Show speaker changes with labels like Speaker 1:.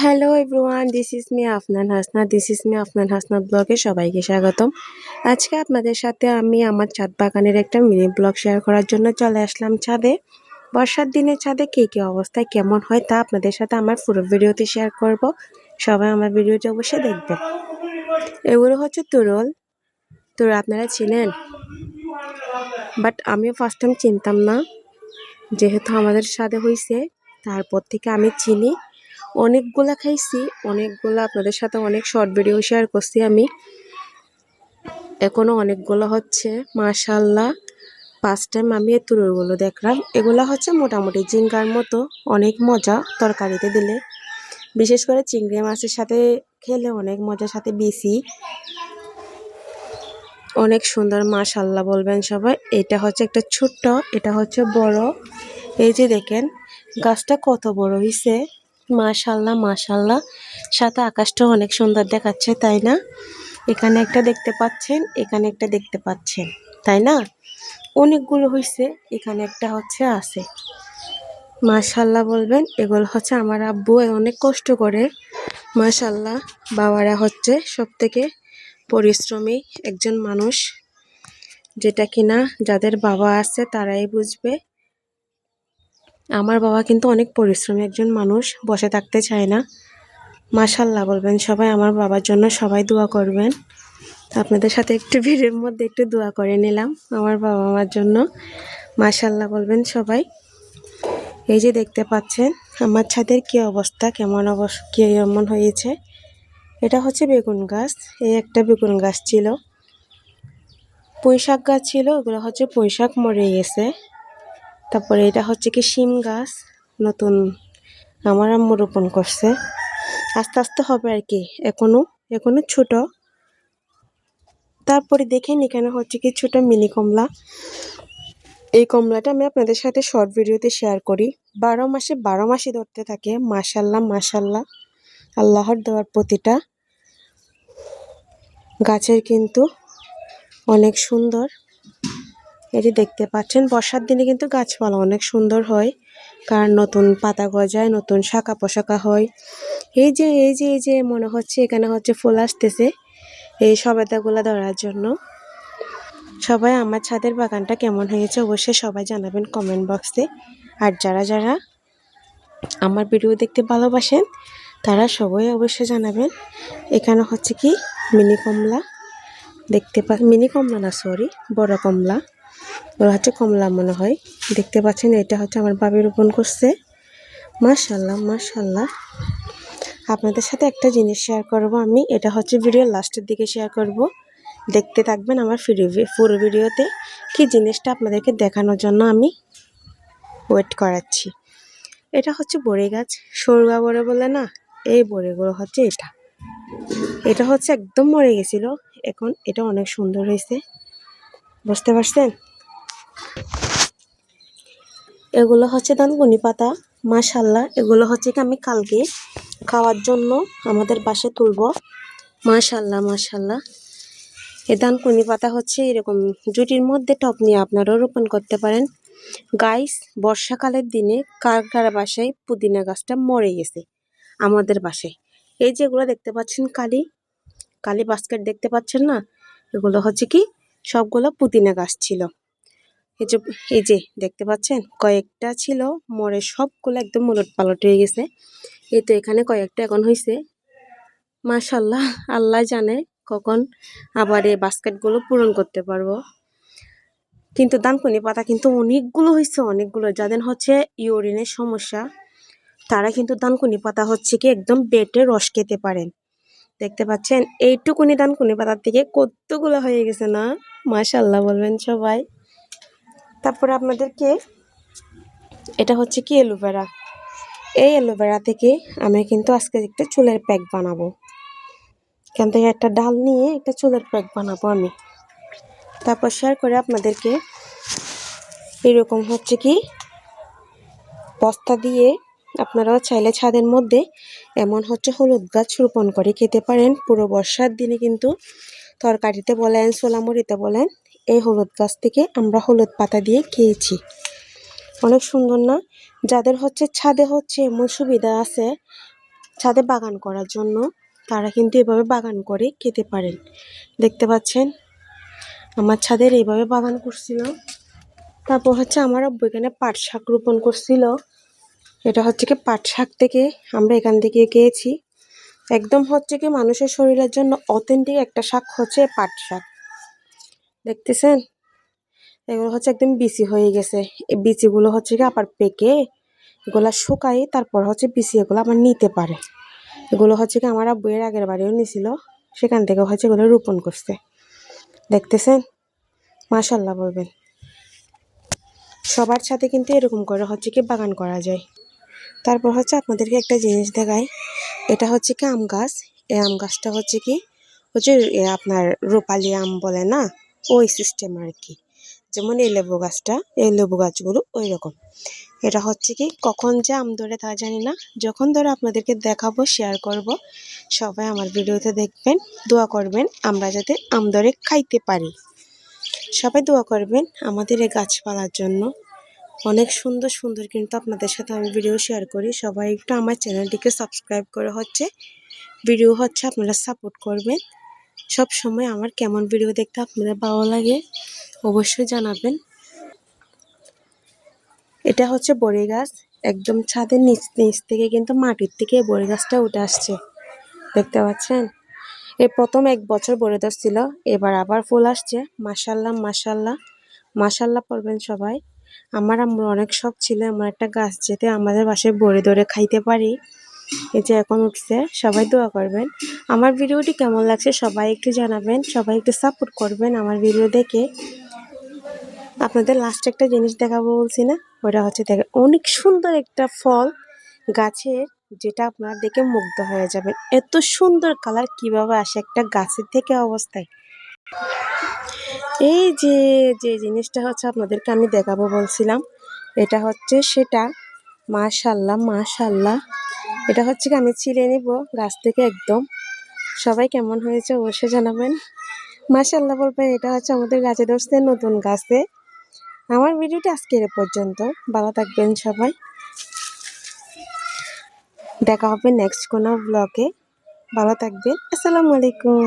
Speaker 1: Hello everyone this is me Afnan Hasna this is me Afnan Hasna ব্লগে সবাইকে স্বাগতম। আজকে আপনাদের সাথে আমি আমার ছাদ বাগানের একটা মিনি ব্লগ শেয়ার করার জন্য চলে আসলাম ছাদে। বর্ষার দিনে ছাদে কী কী অবস্থায় কেমন হয় তা আপনাদের সাথে আমার পুরো ভিডিওতে শেয়ার করব। সবাই আমার ভিডিওটি অবশ্যই দেখবেন। এগুলো হচ্ছে তুরল। তুরল আপনারা চিনেন? বাট আমিও ফার্স্ট টাইম চিনতাম না। যেহেতু আমাদের সাথে হয়েছে তারপর থেকে আমি চিনি। অনেকগুলা খাইছি, অনেকগুলো আপনাদের সাথে অনেক শর্ট ভিডিও শেয়ার করছি আমি। এখনও অনেকগুলো হচ্ছে মাশাল্লাহ ফার্স্ট টাইম আমি এই তুরুরগুলো দেখলাম। এগুলো হচ্ছে মোটামুটি জিঙ্গার মতো, অনেক মজা তরকারিতে দিলে। বিশেষ করে চিংড়ি মাছের সাথে খেলে অনেক মজার সাথে বেশি অনেক সুন্দর মাশাল্লাহ বলবেন সবাই। এটা হচ্ছে একটা ছোট্ট, এটা হচ্ছে বড়। এই যে দেখেন, গাছটা কত বড় হয়েছে মাশাল্লাহ মাশাল্লাহ। সাথে আকাশটা অনেক সুন্দর দেখাচ্ছে, তাই না? এখানে একটা দেখতে পাচ্ছেন, এখানে একটা দেখতে পাচ্ছেন, তাই না? অনেকগুলো হয়েছে এখানে একটা হচ্ছে আছে। মাশাল্লাহ বলবেন, এগুলো হচ্ছে আমার আব্বু অনেক কষ্ট করে। মাশাল্লাহ, বাবারা হচ্ছে সব থেকে পরিশ্রমী একজন মানুষ। যেটা কিনা যাদের বাবা আছে তারাই বুঝবে। আমার বাবা কিন্তু অনেক পরিশ্রমী, একজন মানুষ, বসে থাকতে চায় না। মাশাল্লাহ বলবেন সবাই, আমার বাবার জন্য সবাই দোয়া করবেন। আপনাদের সাথে একটু ভিড়ের মধ্যে একটু দোয়া করে নিলাম, আমার বাবা মার জন্য। মাশাল্লাহ বলবেন সবাই। এই যে দেখতে পাচ্ছেন, আমার ছাদের কি অবস্থা, কেমন অবস্থা কেমন হয়েছে? এটা হচ্ছে বেগুন গাছ, এই একটা বেগুন গাছ ছিল। পুঁই শাক গাছ ছিল, ওগুলো হচ্ছে পুঁই শাক মরে গেছে। তারপরে এটা হচ্ছে কি শিম গাছ, নতুন আমার আম্মু রোপণ করছে। আস্তে আস্তে হবে আর কি, এখনও এখনও ছোট। তারপরে দেখেন এখানে হচ্ছে কি ছোট মিনি কমলা। এই কমলাটা আমি আপনাদের সাথে শর্ট ভিডিওতে শেয়ার করি। বারো মাসে বারো মাসে ধরতে থাকে মাসাল্লাহ মাসাল্লাহ আল্লাহর দেওয়ার প্রতিটা গাছের কিন্তু অনেক সুন্দর। এটি দেখতে পাচ্ছেন, বর্ষার দিনে কিন্তু গাছপালা অনেক সুন্দর হয়। কারণ নতুন পাতা গজায়, নতুন শাখা পোশাকা হয়। এই যে এই যে এই যে মনে হচ্ছে এখানে হচ্ছে ফুল আসতেছে। এই সবেদাগুলো ধরার জন্য। সবাই আমার ছাদের বাগানটা কেমন হয়েছে অবশ্যই সবাই জানাবেন কমেন্ট বক্সে আর যারা যারা আমার ভিডিও দেখতে ভালোবাসেন, তারা সবাই অবশ্যই জানাবেন। এখানে হচ্ছে কি, মিনি কমলা। দেখতে পা, মিনি কমলা না সরি বড় কমলা। ওরা হচ্ছে কমলা মনে হয়। দেখতে পাচ্ছেন, এটা হচ্ছে আমার বাবি রোপণ করছে। মাশাল্লাহ মাশাল্লাহ আপনাদের সাথে একটা জিনিস শেয়ার করব আমি, এটা হচ্ছে ভিডিও লাস্টের দিকে শেয়ার করব। দেখতে থাকবেন আমার পুরো ভিডিওতে কি জিনিসটা আপনাদেরকে দেখানোর জন্য আমি ওয়েট করাচ্ছি। এটা হচ্ছে বড়ি গাছ সরগা বড়ে বলে না, এই বড়িগুলো হচ্ছে এটা। এটা হচ্ছে একদম মরে গেছিল, এখন এটা অনেক সুন্দর হয়েছে। বুঝতে পারছেন? এগুলো হচ্ছে দানগুনি পাতা। মাশাল্লাহ এগুলো হচ্ছে কি আমি কালকে খাওয়ার জন্য আমাদের বাসে তুলব। মাশাল্লাহ মাশাল্লাহ এ দানকুনি পাতা হচ্ছে এরকম জুটির মধ্যে টপ নিয়ে আপনারাও রোপণ করতে পারেন। গাইস, বর্ষাকালের দিনে কার কার বাসায় পুদিনা গাছটা মরে গেছে? আমাদের বাসায়। এই যেগুলো দেখতে পাচ্ছেন কালি কালি বাস্কেট দেখতে পাচ্ছেন না? এগুলো হচ্ছে কি সবগুলো পুদিনা গাছ ছিল। এই যে এই যে, দেখতে পাচ্ছেন? কয়েকটা ছিল, মরে সবগুলো একদম মুলট পালট হয়ে গেছে। এই তো এখানে কয়েকটা এখন হয়েছে মাশাল্লাহ আল্লাহ জানে কখন আবার এই বাস্কেটগুলো পূরণ করতে পারব। কিন্তু দানকুনি পাতা কিন্তু অনেকগুলো হয়েছে অনেকগুলো। যাদের হচ্ছে ইউরিনের সমস্যা, তারা কিন্তু দানকুনি পাতা হচ্ছে কি একদম বেটে রস খেতে পারেন। দেখতে পাচ্ছেন? এইটুকুনি দানকুনি পাতার থেকে কতগুলো হয়ে গেছে না? মাশাল্লাহ বলবেন সবাই। তারপরে আপনাদেরকে এটা হচ্ছে কি অ্যালোভেরা এই অ্যালোভেরা থেকে আমি কিন্তু আজকে একটা চুলের প্যাক বানাবো। এখান থেকে একটা ডাল নিয়ে একটা চুলের প্যাক বানাবো আমি। তারপর শেয়ার করে আপনাদেরকে এরকম হচ্ছে কি বস্তা দিয়ে আপনারাও চাইলে ছাদের মধ্যে এমন হচ্ছে হলুদ গাছ রোপণ করে খেতে পারেন। পুরো বর্ষার দিনে কিন্তু তরকারিতে বলেন সোলামুড়িতে বলেন এই হলুদ গাছ থেকে আমরা হলুদ পাতা দিয়ে খেয়েছি। অনেক সুন্দর না? যাদের হচ্ছে ছাদে হচ্ছে এমন সুবিধা আছে, ছাদে বাগান করার জন্য, তারা কিন্তু এভাবে বাগান করে খেতে পারেন। দেখতে পাচ্ছেন? আমার ছাদের এইভাবে বাগান করছিল। তারপর হচ্ছে আমার আব্বু এখানে পাট শাক রোপণ করছিল। এটা হচ্ছে কি পাট শাক থেকে আমরা এখান থেকে গিয়েছি একদম হচ্ছে কি মানুষের শরীরের জন্য অথেন্টিক একটা শাক হচ্ছে পাট শাক। দেখতেছেন? এগুলো হচ্ছে একদম বিচি হয়ে গেছে। এই বিচিগুলো হচ্ছে কি আবার পেকে, এগুলা শুকাই তারপর হচ্ছে বিচি এগুলো আবার নিতে পারে। এগুলো হচ্ছে কি আমার এর আগের বাড়িও নিছিল, সেখান থেকে হচ্ছে এগুলো রোপণ করছে। দেখতেছেন? মাশাল্লাহ বলবেন। সবার সাথে কিন্তু এরকম করে হচ্ছে কি বাগান করা যায়। তারপর হচ্ছে আপনাদেরকে একটা জিনিস দেখাই। এটা হচ্ছে কি আম গাছ। এই আম গাছটা হচ্ছে কি হচ্ছে আপনার রূপালি আম বলে না? ওই সিস্টেম আর কি যেমন এই লেবু গাছটা, এই লেবু গাছগুলো ওই রকম এটা হচ্ছে কি, কখন যে আম ধরে তা জানি না। যখন ধরে আপনাদেরকে দেখাবো শেয়ার করব, সবাই আমার ভিডিওতে দেখবেন, দোয়া করবেন আমরা যাতে আম ধরে খাইতে পারি। সবাই দোয়া করবেন আমাদের এই গাছপালার জন্য। অনেক সুন্দর সুন্দর কিন্তু আপনাদের সাথে আমি ভিডিও শেয়ার করি। সবাই একটু আমার চ্যানেলটিকে সাবস্ক্রাইব করে হচ্ছে। ভিডিও হচ্ছে আপনারা সাপোর্ট করবেন। সব সময় আমার কেমন ভিডিও দেখতে আপনাদের ভালো লাগে অবশ্যই জানাবেন। এটা হচ্ছে বড়ি গাছ, একদম ছাদের নিচ নিচ থেকে কিন্তু মাটির থেকে বড়ি গাছটা উঠে আসছে। দেখতে পাচ্ছেন? এই প্রথম এক বছর বড়ি ধরছিল এবার আবার ফুল আসছে। মাসাল্লাহ মাসাল্লাহ মাসাল্লাহ পড়বেন সবাই। আমার আম্মুর অনেক শখ ছিল আমার একটা গাছ যেতে আমাদের বাসায় বড়ি ধরে খাইতে পারি। এই যে এখন উঠছে, সবাই দোয়া করবেন। আমার ভিডিওটি কেমন লাগছে সবাই একটু জানাবেন, সবাই একটু সাপোর্ট করবেন আমার ভিডিও দেখে। আপনাদের লাস্ট একটা জিনিস দেখাবো বলছি না? ওটা হচ্ছে দেখে অনেক সুন্দর একটা ফল গাছের, যেটা আপনারা দেখে মুগ্ধ হয়ে যাবেন। এত সুন্দর কালার কীভাবে আসে একটা গাছের থেকে অবস্থায়? এই যে যে জিনিসটা হচ্ছে আপনাদেরকে আমি দেখাবো বলছিলাম, এটা হচ্ছে সেটা, মাশাল্লাহ মাশাল্লাহ। এটা হচ্ছে কি, আমি ছিঁড়ে নিব গাছ থেকে একদম। সবাই কেমন হয়েছে অবশ্যই জানাবেন। মাসাল্লাহ বলবেন, এটা হচ্ছে আমাদের গাছে ধরছে নতুন গাছে। আমার ভিডিওটি আজকে এ পর্যন্ত। ভালো থাকবেন সবাই। দেখা হবে নেক্সট কোনো ব্লগে ভালো থাকবেন। আসসালামু আলাইকুম।